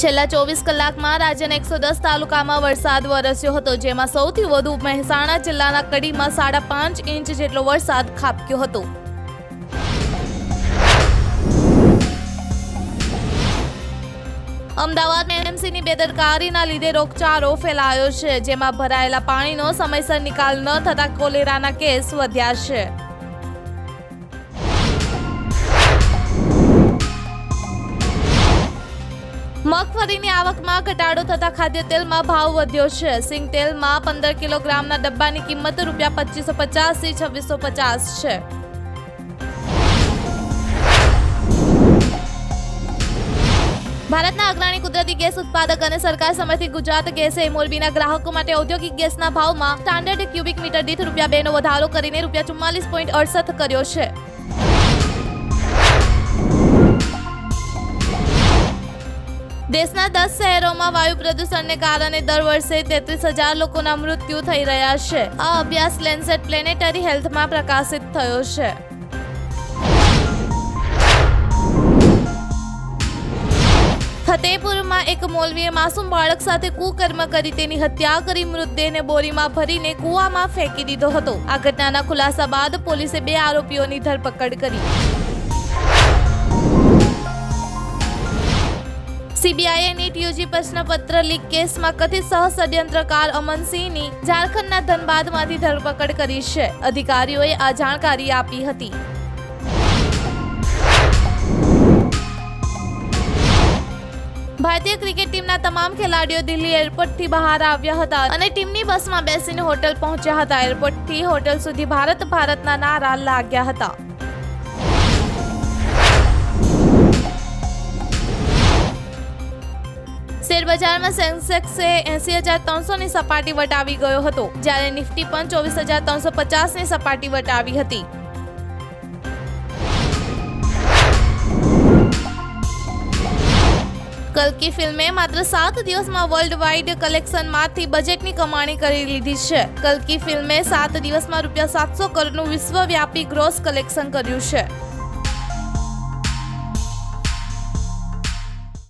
છેલ્લા ચોવીસ કલાકમાં રાજ્યના એકસો દસ તાલુકામાં વરસાદ વરસ્યો હતો, જેમાં સૌથી વધુ મહેસાણા જિલ્લાના કડીમાં સાડા પાંચ ઇંચ જેટલો વરસાદ ખાબક્યો હતો. અમદાવાદમાં એમસીની બેદરકારીના લીધે રોગચાળો ફેલાયો છે, જેમાં ભરાયેલા પાણીનો સમયસર નિકાલ ન થતા કોલેરાના કેસ વધ્યા છે. મગફળીની આવકમાં ઘટાડો થતા ખાદ્ય તેલમાં ભાવ વધ્યો છે. સિંગ તેલમાં પંદર કિલોગ્રામના ડબ્બાની કિંમત રૂપિયા પચીસો પચાસથી છવ્વીસો પચાસ છે. ભારતના અગ્રણી કુદરતી ગેસ ઉત્પાદક અને સરકાર સમયથી ગુજરાત ગેસે મોરબીના ગ્રાહકો માટે ઔદ્યોગિક ગેસના ભાવમાં સ્ટાન્ડર્ડ ક્યુબિક મીટર દીઠ રૂપિયા બેનો વધારો કરીને રૂપિયા ચુમ્માલીસ પોઈન્ટ અડસઠ કર્યો છે. દેશના દસ શહેરોમાં વાયુ પ્રદૂષણને કારણે દર વર્ષે તેત્રીસ હજાર લોકોના મૃત્યુ થઈ રહ્યા છે. આ અભ્યાસ લેન્સેટ પ્લેનેટરી હેલ્થમાં પ્રકાશિત થયો છે. ફતેપુરમાં એક મોલવીએ માસૂમ બાળક સાથે કુકર્મ કરી તેની હત્યા કરી મૃતદેહને બોરીમાં ભરીને કૂવામાં ફેંકી દીધો હતો. આ ઘટનાના ખુલાસા બાદ પોલીસે બે આરોપીઓની ધરપકડ કરી. સીબીઆઈએ નીટ યુજી પ્રશ્નપત્ર લીક કેસમાં કથિત સહ ષડયંત્રકાર અમનસિંહની ઝારખંડના ધનબાદમાંથી ધરપકડ કરી છે. અધિકારીઓએ આ જાણકારી આપી હતી. ભારતીય ક્રિકેટ ટીમના તમામ ખેલાડીઓ દિલ્હી એરપોર્ટથી બહાર આવ્યા હતા અને ટીમની બસમાં બેસીને હોટલ પહોંચ્યા હતા. એરપોર્ટથી હોટલ સુધી ભારત ભારતના નારા લાગ્યા હતા. શેરબજારમાં સેન્સેક્સે એસી હજાર ત્રણસોની સપાટી વટાવી ગયો હતો, જ્યારે નિફ્ટી પણ ચોવીસ હજાર ત્રણસો પચાસની સપાટી વટાવી હતી. કલ્કી ફિલ્મે માત્ર સાત દિવસમાં વર્લ્ડ વાઇડ કલેક્શનમાંથી બજેટની કમાણી કરી લીધી છે. કલ્કી ફિલ્મે સાત દિવસમાં રૂપિયા સાતસો કરોડનું વિશ્વવ્યાપી ગ્રોસ કલેક્શન કર્યું છે.